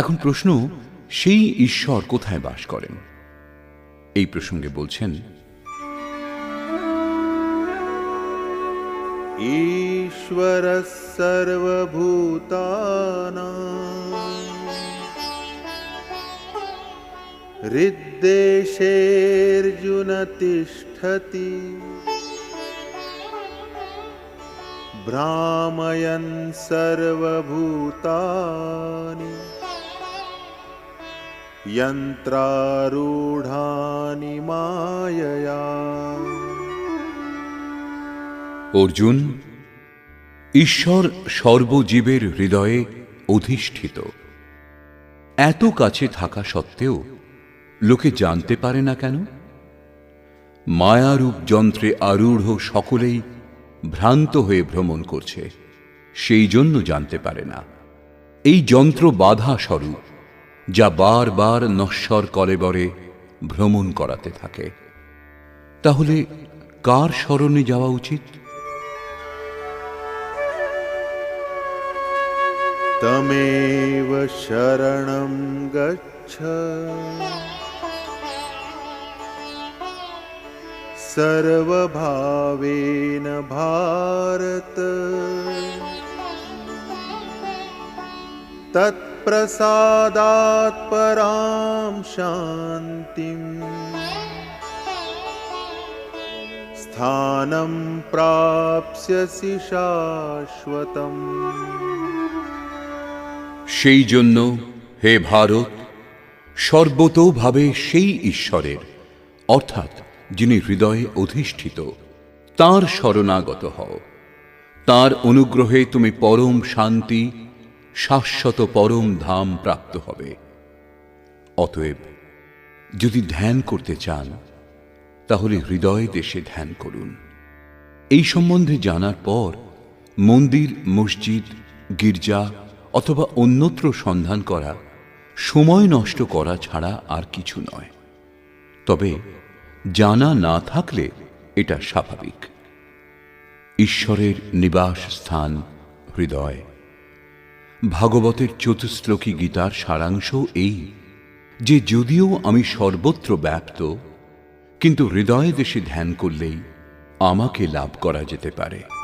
এখন প্রশ্ন, সেই ঈশ্বর কোথায় বাস করেন? এই প্রসঙ্গে বলছেন ঈশ্বর সর্বভূতানা হৃদ্দেশের্জুন তিষ্ঠতি ভ্রাময়ন সর্বভূতানি यन्त्रारूढानि मायया অর্জুন ঈশ্বর সর্বজীবের হৃদয়ে অধিষ্ঠিত এত কাছে থাকা সত্ত্বেও লোকে জানতে পারে না কেন মায়ারূপ যন্ত্রে আরূঢ় সকলেই ভ্রান্ত হয়ে ভ্রমণ করছে সেই জন্য জানতে পারে না এই যন্ত্র বাধা স্বরূপ যা বারবার নশ্বর কলেবরে ভ্রমণ করাতে থাকে তাহলে কার স্মরণে যাওয়া উচিত तमेव शरणं गच्छ सर्वभावेन भारत तत्प्रसादात् परां शान्तिम् स्थानं प्राप्स्यसि शाश्वतम् সেই জন্য হে ভারত সর্বতোভাবে সেই ঈশ্বরের অর্থাৎ যিনি হৃদয়ে অধিষ্ঠিত তার শরণাগত হও তার অনুগ্রহে তুমি পরম শান্তি শাশ্বত পরম ধাম প্রাপ্ত হবে। অতএব, যদি ধ্যান করতে চান, তাহলে হৃদয় দেশে ধ্যান করুন। এই সম্বন্ধে জানার পর মন্দির, মসজিদ, গির্জা অথবা অন্যত্র সন্ধান করা, সময় নষ্ট করা ছাড়া আর কিছু নয়। তবে জানা না থাকলে এটা স্বাভাবিক। ঈশ্বরের নিবাস স্থান হৃদয়। ভাগবতের চতুশ্লোকী গীতার সারাংশ এই, যে যদিও আমি সর্বত্র ব্যাপ্ত, কিন্তু হৃদয় দেশে ধ্যান করলেই আমাকে লাভ করা যেতে পারে।